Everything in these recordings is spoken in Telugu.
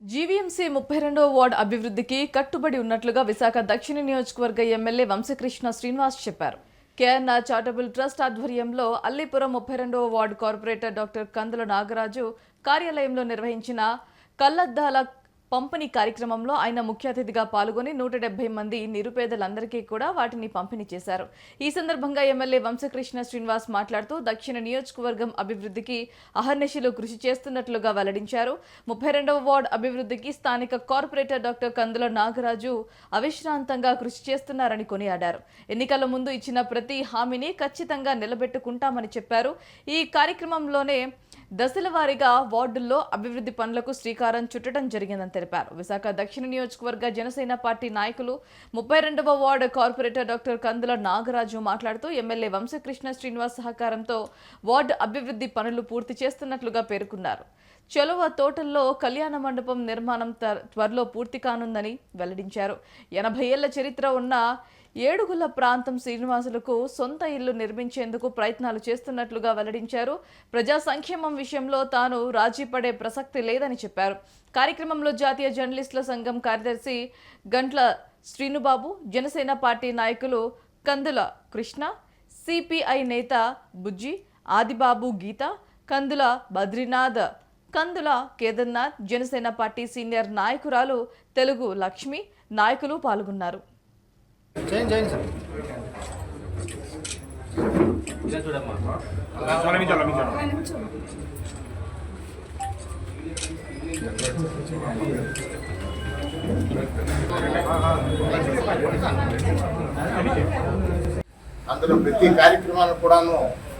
జీవీఎంసీ ముప్పై రెండవ వార్డు అభివృద్ధికి కట్టుబడి ఉన్నట్లుగా విశాఖ దక్షిణ నియోజకవర్గ ఎమ్మెల్యే వంశకృష్ణ శ్రీనివాస్ చెప్పారు. కేఎన్ఆర్ చారిటబుల్ ట్రస్ట్ ఆధ్వర్యంలో అల్లీపురం ముప్పై రెండవ ward corporator doctor Kandula Nagaraju కార్యాలయంలో నిర్వహించిన కళ్ళద్దాల పంపిణీ కార్యక్రమంలో ఆయన ముఖ్య అతిథిగా పాల్గొని నూట డెబ్బై మంది నిరుపేదలందరికీ కూడా వాటిని పంపిణీ చేశారు. ఈ సందర్భంగా ఎమ్మెల్యే వంశకృష్ణ శ్రీనివాస్ మాట్లాడుతూ దక్షిణ నియోజకవర్గం అభివృద్ధికి అహర్నిశలు కృషి చేస్తున్నట్లుగా వెల్లడించారు. ముప్పై రెండవ వార్డు అభివృద్ధికి స్థానిక కార్పొరేటర్ డాక్టర్ కందుల నాగరాజు అవిశ్రాంతంగా కృషి చేస్తున్నారని కొనియాడారు. ఎన్నికల ముందు ఇచ్చిన ప్రతి హామీని ఖచ్చితంగా నిలబెట్టుకుంటామని చెప్పారు. ఈ కార్యక్రమంలోనే దశల వారీగా వార్డుల్లో అభివృద్ధి పనులకు శ్రీకారం చుట్టడం జరిగిందని తెలిపారు. విశాఖ దక్షిణ నియోజకవర్గ జనసేన పార్టీ నాయకులు ముప్పై రెండవ ward corporator doctor Kandula Nagaraju మాట్లాడుతూ ఎమ్మెల్యే వంశకృష్ణ శ్రీనివాస్ సహకారంతో వార్డు అభివృద్ధి పనులు పూర్తి చేస్తున్నట్లుగా పేర్కొన్నారు. చెలవ తోటల్లో కళ్యాణ మండపం నిర్మాణం త్వరలో పూర్తి కానుందని వెల్లడించారు. ఎనభై ఏళ్ళ చరిత్ర ఉన్న ఏడుగుల ప్రాంతం శ్రీనివాసులకు సొంత ఇల్లు నిర్మించేందుకు ప్రయత్నాలు చేస్తున్నట్లుగా వెల్లడించారు. ప్రజా సంక్షేమం విషయంలో తాను రాజీ పడే ప్రసక్తి లేదని చెప్పారు. కార్యక్రమంలో జాతీయ జర్నలిస్టుల సంఘం కార్యదర్శి గంట్ల శ్రీనుబాబు జనసేన పార్టీ నాయకులు కందుల కృష్ణ సిపిఐ నేత బుజ్జి ఆదిబాబు గీత కందుల బద్రీనాథ్ కందుల కేదార్నాథ్ జనసేన పార్టీ సీనియర్ నాయకురాలు తెలుగు లక్ష్మి నాయకులు పాల్గొన్నారు. చేయండి చేయండి సార్. అందులో ప్రతి కార్యక్రమాన్ని కూడాను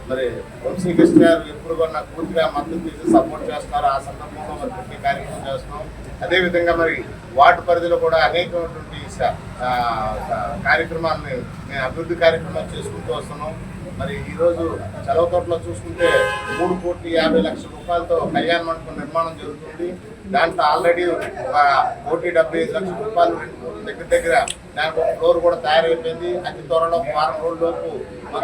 మరి వంశీకృష్ణ గారు ఎప్పుడు కూడా నాకు పూర్తిగా మద్దతు ఇచ్చి సపోర్ట్ చేస్తున్నారు. ఆ సందర్భంలో మరి ప్రతి కార్యక్రమం చేస్తున్నాం. అదేవిధంగా మరి వార్డు పరిధిలో కూడా అనేకమైనటువంటి కార్యక్రమాన్ని మేము అభివృద్ధి కార్యక్రమాలు చేసుకుంటూ వస్తున్నాం. మరి ఈరోజు చలవతోటలో చూసుకుంటే మూడు కోట్ల యాభై లక్షల రూపాయలతో కళ్యాణ మండపం నిర్మాణం జరుగుతుంది. దాంట్లో ఆల్రెడీ ఒక కోటి డెబ్బై ఐదు లక్షల రూపాయలు దగ్గర దగ్గర దానికి ఒక ఫ్లోర్ కూడా తయారైపోయింది. అతి త్వరలో వారం రోజుల్లోపు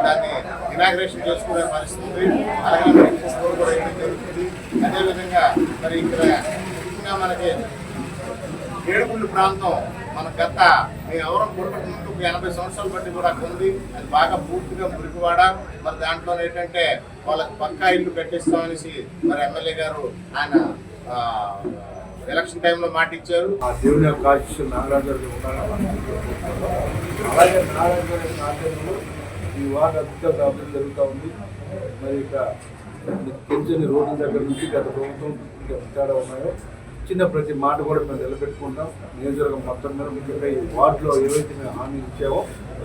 దాన్ని ఇనాగ్రేషన్ చేసుకునే పరిస్థితి అలాగే మరి కూడా జరుగుతుంది. అదేవిధంగా మరి ఇక్కడ ముఖ్యంగా మనకి ఏడుగుండి ప్రాంతం మన గత మేము ఎవరం పుట్టక ముందు ఎనభై సంవత్సరాల బట్టి కూడా ఉంది. అది బాగా పూర్తిగా మురికివాడ. మరి దాంట్లో ఏంటంటే వాళ్ళకి పక్కా ఇల్లు కట్టిస్తామనేసి మరి ఎమ్మెల్యే గారు ఆయన ఎలక్షన్ టైంలో మాట ఇచ్చారు. ఆ దేవుని యొక్క ఆశీస్సులు నాగరాజు గారికి ఉండాలని అలాగే నాగరాజు గారి ఈ వార్డు అద్భుతంగా అభివృద్ధి జరుగుతూ ఉంది. మరి ఇక తెలిసిన రోడ్ల దగ్గర నుంచి గత ప్రభుత్వం తేడా ఉన్నాయో చిన్న ప్రతి మాట కూడా మేము నిలబెట్టుకుంటాం. నియోజకవర్గం మొత్తం మీద ముఖ్యంగా ఈ వార్డులో ఏవైతే మేము హామీ ఇచ్చామో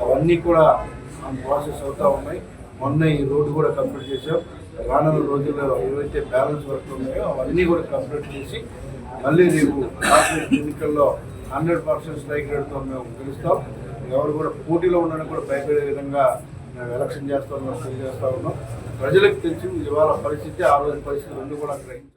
అవన్నీ కూడా ప్రాసెస్ అవుతూ ఉన్నాయి. మొన్న ఈ రోడ్డు కూడా కంప్లీట్ చేసాం రానున్న రోజుల్లో ఏవైతే బ్యాలెన్స్ వర్క్ ఉన్నాయో అవన్నీ కూడా కంప్లీట్ చేసి మళ్ళీ రేపు కార్పొరేట్ ఎన్నికల్లో హండ్రెడ్ పర్సెంట్ స్ట్రైక్ రేట్తో మేము గెలుస్తాం. ఎవరు కూడా పోటీలో ఉండడానికి కూడా భయపడే విధంగా మేము ఎలక్షన్ చేస్తాం తెలియజేస్తా ఉన్నాం. ప్రజలకు తెలిసి ఇవాళ పరిస్థితి ఆ రోజు పరిస్థితి రెండు కూడా గ్రహించారు